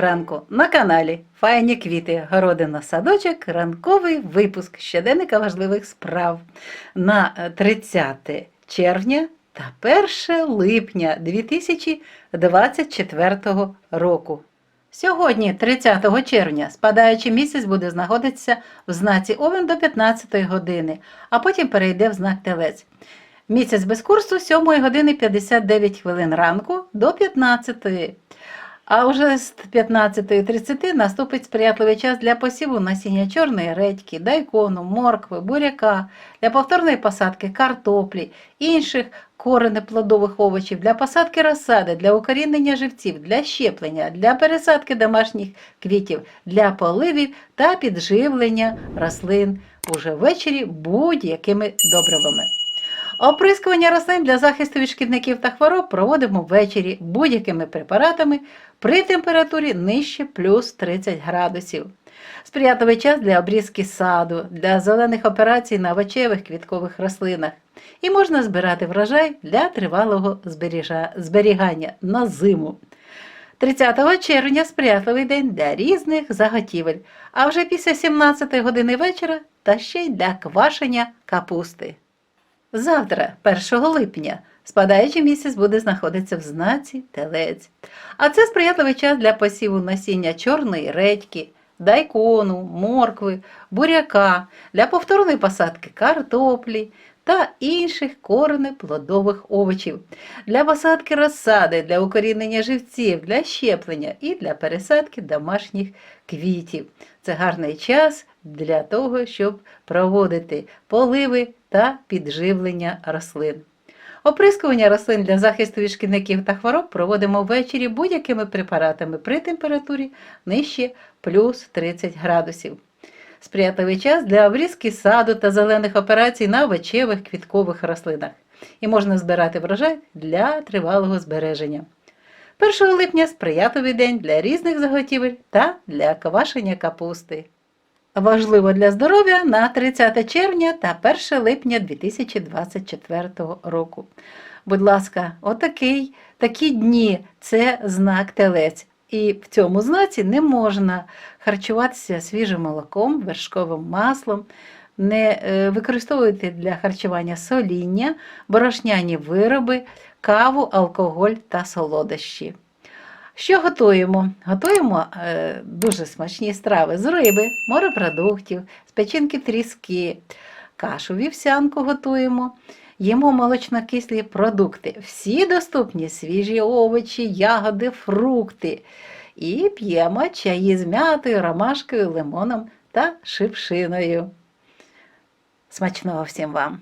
ранку на каналі Файні квіти, городина садочок, ранковий випуск щоденника важливих справ на е, 30 червня та 1 липня 2024 року. Сьогодні, 30 червня, спадаючий місяць буде знаходитися в знаці Овен до 15 години, а потім перейде в знак Телець. Місяць без курсу 7 години 59 хвилин ранку до 15. А вже з 15.30 наступить сприятливий час для посіву насіння чорної редьки, дайкону, моркви, буряка, для повторної посадки картоплі, інших коренеплодових овочів, для посадки розсади, для укорінення живців, для щеплення, для пересадки домашніх квітів, для поливів та підживлення рослин уже ввечері будь-якими добривами. Оприскування рослин для захисту від шкідників та хвороб проводимо ввечері будь-якими препаратами при температурі нижче плюс 30 градусів. Сприятливий час для обрізки саду, для зелених операцій на овочевих квіткових рослинах. І можна збирати врожай для тривалого зберігання на зиму. 30 червня сприятливий день для різних заготівель, а вже після 17 години вечора та ще й для квашення капусти. Завтра, 1 липня, спадаючий місяць буде знаходитися в знаці Телець. А це сприятливий час для посіву насіння чорної редьки, дайкону, моркви, буряка, для повторної посадки картоплі та інших коренеплодових овочів, для посадки розсади, для укорінення живців, для щеплення і для пересадки домашніх квітів. Це гарний час для того, щоб проводити поливи та підживлення рослин. Оприскування рослин для захисту від шкідників та хвороб проводимо ввечері будь-якими препаратами при температурі нижче плюс 30 градусів. Сприятливий час для обрізки саду та зелених операцій на овочевих квіткових рослинах. І можна збирати врожай для тривалого збереження. 1 липня сприятливий день для різних заготівель та для квашення капусти. Важливо для здоров'я на 30 червня та 1 липня 2024 року. Будь ласка, отакий, такі дні це знак телець. І в цьому знаці не можна харчуватися свіжим молоком, вершковим маслом, не е, використовуйте для харчування соління, борошняні вироби, каву, алкоголь та солодощі. Що готуємо? Готуємо е, дуже смачні страви з риби, морепродуктів, з печінки тріски, кашу вівсянку готуємо, їмо молочнокислі продукти. Всі доступні свіжі овочі, ягоди, фрукти. І п'ємо чаї з м'ятою, ромашкою, лимоном та шипшиною. Смачного всім вам!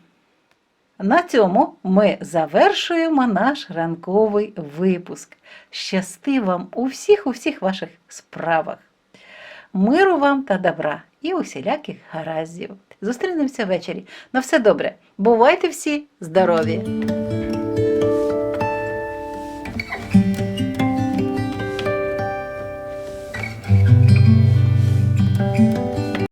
На цьому ми завершуємо наш ранковий випуск. Щасти вам у всіх у всіх ваших справах. Миру вам та добра і усіляких гараздів. Зустрінемося ввечері. На все добре. Бувайте всі здорові!